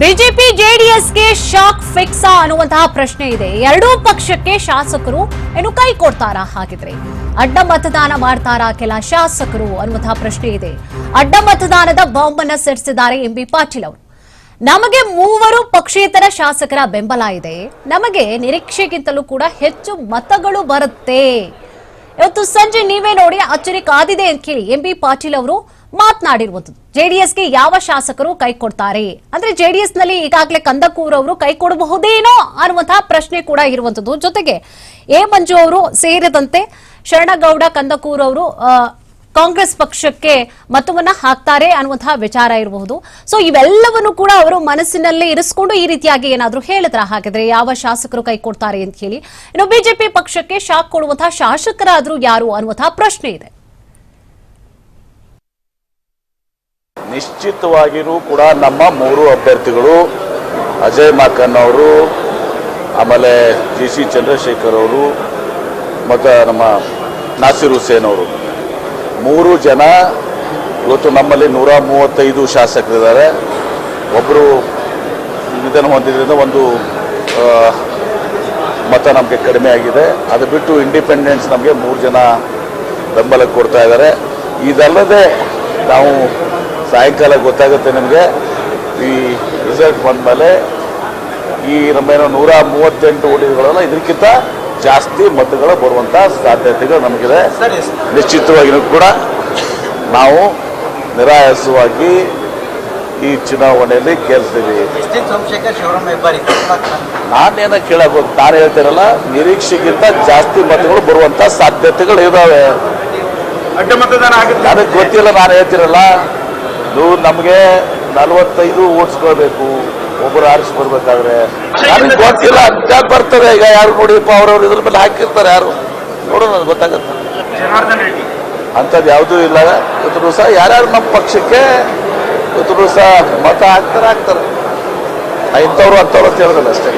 BJP ಜೆಡಿಎಸ್ಗೆ shock ಫಿಕ್ಸಾ ಅನ್ನುವಂತಹ ಪ್ರಶ್ನೆ ಇದೆ. ಎರಡೂ ಪಕ್ಷಕ್ಕೆ ಶಾಸಕರು ಏನು ಕೈ ಕೊಡ್ತಾರಾ ಹಾಗಿದ್ರೆ? ಅಡ್ಡ ಮತದಾನ ಮಾಡ್ತಾರಾ ಕೆಲ ಶಾಸಕರು ಅನ್ನುವಂತಹ ಪ್ರಶ್ನೆ ಇದೆ. ಅಡ್ಡ ಮತದಾನದ ಬಾಂಬ್ ಅನ್ನ ಸಿಡಿಸಿದ್ದಾರೆ ಎಂಬಿ ಪಾಟೀಲ್ ಅವರು. ನಮಗೆ ಮೂವರು ಪಕ್ಷೇತರ ಶಾಸಕರ ಬೆಂಬಲ ಇದೆ. ನಮಗೆ ನಿರೀಕ್ಷೆಗಿಂತಲೂ ಕೂಡ ಹೆಚ್ಚು ಮತಗಳು ಬರುತ್ತೆ. ಇವತ್ತು ಸಂಜೆ ನೀವೇ ನೋಡಿ ಅಚ್ಚರಿ ಕಾದಿದೆ ಅಂತ ಕೇಳಿ ಎಂ ಬಿ ಪಾಟೀಲ್ ಅವರು ಮಾತನಾಡಿರುವಂತದ್ದು ಜೆಡಿಎಸ್ಗೆ ಯಾವ ಶಾಸಕರು ಕೈ ಕೊಡ್ತಾರೆ? ಅಂದ್ರೆ ಜೆಡಿಎಸ್ನಲ್ಲಿ ಈಗಾಗಲೇ ಕಂದಕೂರ್ ಅವರು ಕೈ ಕೊಡಬಹುದೇನೋ ಅನ್ನುವಂತಹ ಪ್ರಶ್ನೆ ಕೂಡ ಇರುವಂತದ್ದು. ಜೊತೆಗೆ ಎ ಮಂಜು ಅವರು ಸೇರಿದಂತೆ ಶರಣಗೌಡ, ಕಂದಕೂರ್ ಅವರು ಕಾಂಗ್ರೆಸ್ ಪಕ್ಷಕ್ಕೆ ಮತವನ್ನ ಹಾಕ್ತಾರೆ ಅನ್ನುವಂತಹ ವಿಚಾರ ಇರಬಹುದು. ಸೊ ಇವೆಲ್ಲವನ್ನು ಕೂಡ ಅವರು ಮನಸ್ಸಿನಲ್ಲೇ ಇರಿಸಿಕೊಂಡು ಈ ರೀತಿಯಾಗಿ ಏನಾದರೂ ಹೇಳಿದ್ರ ಹಾಗಿದ್ರೆ ಯಾವ ಶಾಸಕರು ಕೈ ಕೊಡ್ತಾರೆ ಅಂತ ಹೇಳಿ. ಇನ್ನು ಬಿಜೆಪಿ ಪಕ್ಷಕ್ಕೆ ಶಾಕ್ ಕೊಡುವಂತಹ ಶಾಸಕರಾದ್ರೂ ಯಾರು ಅನ್ನುವಂತಹ ಪ್ರಶ್ನೆ ಇದೆ. ನಿಶ್ಚಿತವಾಗಿಯೂ ಕೂಡ ನಮ್ಮ ಮೂರು ಅಭ್ಯರ್ಥಿಗಳು ಅಜಯ್ ಮಾಕನ್ ಅವರು, ಆಮೇಲೆ ಜಿ ಸಿ ಚಂದ್ರಶೇಖರ್ ಅವರು, ಮತ್ತು ನಮ್ಮ ನಾಸಿರ್ ಹುಸೇನ್ ಅವರು. ಮೂರು ಜನ, ಇವತ್ತು ನಮ್ಮಲ್ಲಿ ನೂರ ಮೂವತ್ತೈದು ಶಾಸಕರಿದ್ದಾರೆ. ಒಬ್ಬರು ನಿಧನ ಹೊಂದಿದ್ರಿಂದ ಒಂದು ಮತ ನಮಗೆ ಕಡಿಮೆ ಆಗಿದೆ. ಅದು ಬಿಟ್ಟು ಇಂಡಿಪೆಂಡೆನ್ಸ್ ನಮಗೆ ಮೂರು ಜನ ಬೆಂಬಲ ಕೊಡ್ತಾ ಇದ್ದಾರೆ. ಇದಲ್ಲದೆ ನಾವು ಸಾಯಂಕಾಲ ಗೊತ್ತಾಗುತ್ತೆ ನಿಮಗೆ, ಈ ರಿಸಲ್ಟ್ ಬಂದಮೇಲೆ ಈ ನಮ್ಮೇನೋ ನೂರ ಮೂವತ್ತೆಂಟು ಓಟಿಗಳಲ್ಲ ಇದಕ್ಕಿಂತ ಜಾಸ್ತಿ ಮತಗಳು ಬರುವಂಥ ಸಾಧ್ಯತೆಗಳು ನಮಗಿದೆ. ನಿಶ್ಚಿತವಾಗಿಯೂ ಕೂಡ ನಾವು ನಿರಾಯಾಸವಾಗಿ ಈ ಚುನಾವಣೆಯಲ್ಲಿ ಕೇಳ್ತೀವಿ ನಾನೇನ ಕೇಳಕ್ ನಾನು ಹೇಳ್ತೀರಲ್ಲ ನಿರೀಕ್ಷೆಗಿಂತ ಜಾಸ್ತಿ ಮತಗಳು ಬರುವಂತ ಸಾಧ್ಯತೆಗಳು ಇದಾವೆ. ಅಡ್ಡ ಮತದಾನ ಆಗುತ್ತೆ. ನನಗೆ ಗೊತ್ತಿಲ್ಲ ನಾನು ಹೇಳ್ತಿರಲ್ಲ ನೀವು ನಮಗೆ ನಲವತ್ತೈದು ಓಟ್ಸ್ಕೊಳ್ಬೇಕು ಒಬ್ಬರು ಆರಿಸಿ ಬರ್ಬೇಕಾದ್ರೆ. ನನಗೆ ಗೊತ್ತಿಲ್ಲ ಅಂತ ಬರ್ತದೆ. ಈಗ ಯಾರು ನೋಡಿಪ್ಪ ಅವ್ರವ್ರು ಇದ್ರ ಮೇಲೆ ಹಾಕಿರ್ತಾರೆ ಯಾರು? ನೋಡೋಣ ಅದು ಗೊತ್ತಾಗತ್ತೆ. ಅಂಥದ್ದು ಯಾವುದೂ ಇಲ್ಲ. ಇವತ್ತು ಸಹ ಯಾರ್ಯಾರು ನಮ್ಮ ಪಕ್ಷಕ್ಕೆ ಇವತ್ತು ಸಹ ಮತ ಹಾಕ್ತಾರೆ ಹಾಕ್ತಾರೆ. ಇಂಥವ್ರು ಅಂಥವ್ರು ಅಂತ ಹೇಳೋದಲ್ಲ ಅಷ್ಟೇ.